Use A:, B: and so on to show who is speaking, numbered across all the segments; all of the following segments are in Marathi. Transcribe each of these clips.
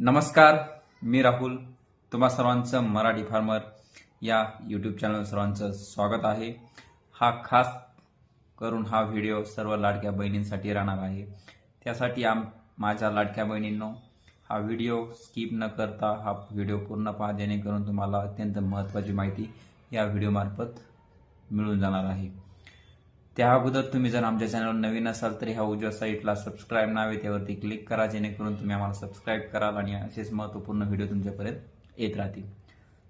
A: नमस्कार मी राहुल. तुम्हा सर्वांचं मराठी फार्मर या यूट्यूब चॅनल सर्वांचं स्वागत आहे. हा खास करून हा व्हिडिओ सर्व लाडक्या बहिणींसाठी राहणार आहे. त्यासाठी आम माझ्या लाडक्या बहिणींनो हा व्हिडिओ स्किप न करता हा व्हिडिओ पूर्ण पहा जेणेकरून तुम्हाला अत्यंत महत्त्वाची माहिती या व्हिडिओमार्फत मिळून जाणार आहे. त्या अगोदर तुम्ही जर आमच्या चॅनलवर नवीन असाल तर ह्या उजव्या साईटला सबस्क्राईब नावे त्यावरती क्लिक करा जेणेकरून तुम्ही आम्हाला सबस्क्राईब कराल आणि असेच महत्त्वपूर्ण व्हिडिओ तुमच्यापर्यंत येत राहतील.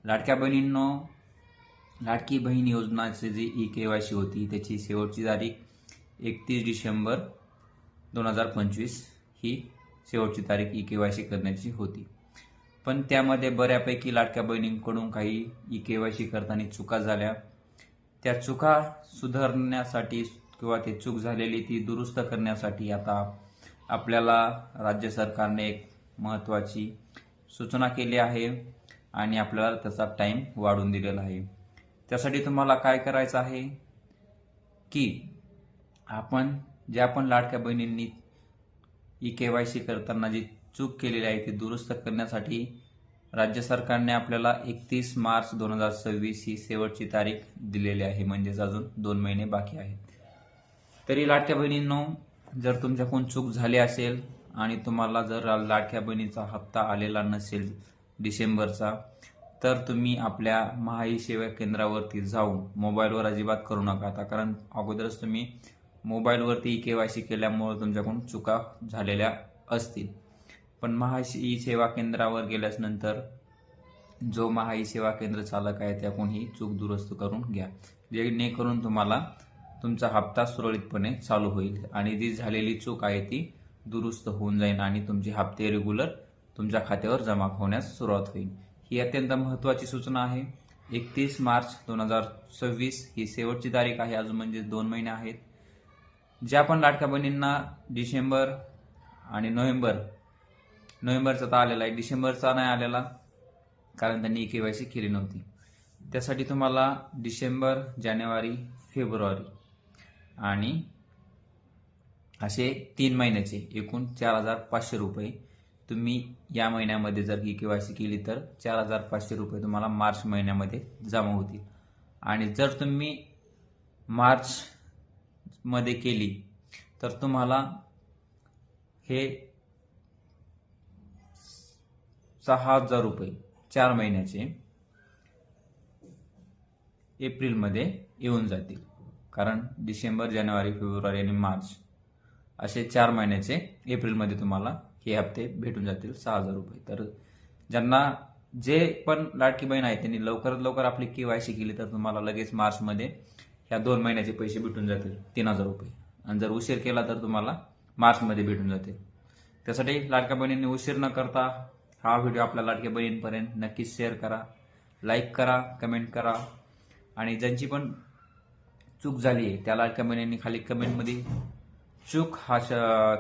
A: लाडक्या बहिणींनो लाडकी बहीण योजनाची जी ई के वाय सी होती त्याची शेवटची तारीख एकतीस डिसेंबर दोन हजार पंचवीस ही शेवटची तारीख ई के वाय सी करण्याची होती. पण त्यामध्ये बऱ्यापैकी लाडक्या बहिणींकडून काही ई के वाय सी करताना चुका झाल्या. त्या चुका सुधारण्यासाठी किंवा ती चूक झालेली ती दुरुस्त करण्यासाठी आता आपल्याला राज्य सरकारने एक महत्त्वाची सूचना केली आहे आणि आपल्याला त्याचा टाईम वाढवून दिलेला आहे. त्यासाठी तुम्हाला काय करायचं आहे? की आपण ज्या पण लाडक्या बहिणींनी ई के वाय सी करताना जी चूक केलेली आहे ती दुरुस्त करण्यासाठी राज्य सरकारने आपल्याला एकतीस मार्च दोन हजार सव्वीस ही शेवटची तारीख दिलेली आहे. म्हणजेच अजून दोन महिने बाकी आहेत. तरी लाडक्या बहिणींनो जर तुमच्याकडून चूक झाली असेल आणि तुम्हाला जर लाडक्या बहिणीचा हप्ता आलेला नसेल डिसेंबरचा तर तुम्ही आपल्या महाई सेवा केंद्रावरती जाऊन मोबाईलवर अजिबात करू नका. आता कारण अगोदरच तुम्ही मोबाईलवरती के वाय सी केल्यामुळे तुमच्याकडून चुका झालेल्या असतील. पण महाई सेवा केंद्रावर गेल्यास नंतर जो महाई सेवा केंद्र चालक आहे त्याकडून ही चूक दुरुस्त करून घ्या. जेणेकरून तुम्हाला तुमचा हप्ता सुरळीतपणे चालू होईल आणि जी झालेली चूक आहे ती दुरुस्त होऊन जाईल आणि तुमचे हप्ते रेग्युलर तुमच्या खात्यावर जमा होण्यास सुरुवात होईल. ही अत्यंत महत्त्वाची सूचना आहे. एकतीस मार्च दोन हजार सव्वीस ही शेवटची तारीख आहे. अजून म्हणजे दोन महिने आहेत. ज्या पण लाडक्या बहिणींना डिसेंबर आणि नोव्हेंबर नोव्हेंबरचा तर आलेला आहे. डिसेंबरचा नाही आलेला कारण त्यांनी के वाय सी केली नव्हती. त्यासाठी तुम्हाला डिसेंबर जानेवारी फेब्रुवारी आणि असे तीन महिन्याचे एकूण चार हजार पाचशे रुपये तुम्ही या महिन्यामध्ये जर ही के वाय सी केली तर चार हजार पाचशे रुपये तुम्हाला मार्च महिन्यामध्ये जमा होतील. आणि जर तुम्ही मार्चमध्ये केली तर तुम्हाला हे सहा हजार रुपये चार महिन्याचे एप्रिलमध्ये येऊन जातील. कारण डिसेंबर जानेवारी फेब्रुवारी आणि मार्च असे चार महिन्याचे एप्रिलमध्ये तुम्हाला हे हप्ते भेटून जातील सहा हजार रुपये. तर ज्यांना जे पण लाडकी बहीण आहे त्यांनी लवकरात लवकर आपली के वाय सी केली तर तुम्हाला लगेच मार्चमध्ये ह्या दोन महिन्याचे पैसे भेटून जातील तीन हजार रुपये. आणि जर उशीर केला तर तुम्हाला मार्चमध्ये भेटून जातील. त्यासाठी लाडक्या बहिणींनी उशीर न करता हा व्हिडिओ आपल्या लाडक्या बहिणींपर्यंत नक्कीच शेअर करा लाईक करा कमेंट करा. आणि ज्यांची पण चूक झाली आहे त्या लाडक्या बहिणींनी खाली कमेंटमध्ये चूक हा श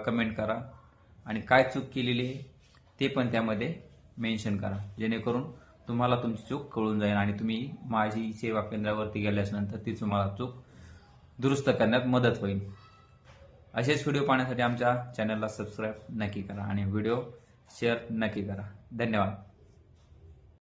A: कमेंट करा. आणि काय चूक केलेली आहे ते पण त्यामध्ये मेन्शन करा. जेणेकरून तुम्हाला तुमची चूक कळून जाईल आणि तुम्ही माझी सेवा केंद्रावरती गेल्यानंतर ती तुम्हाला चूक दुरुस्त करण्यात मदत होईल. असेच व्हिडिओ पाहण्यासाठी आमच्या चॅनलला सबस्क्राईब नक्की करा. आणि व्हिडिओ शेअर नक्की करा. धन्यवाद.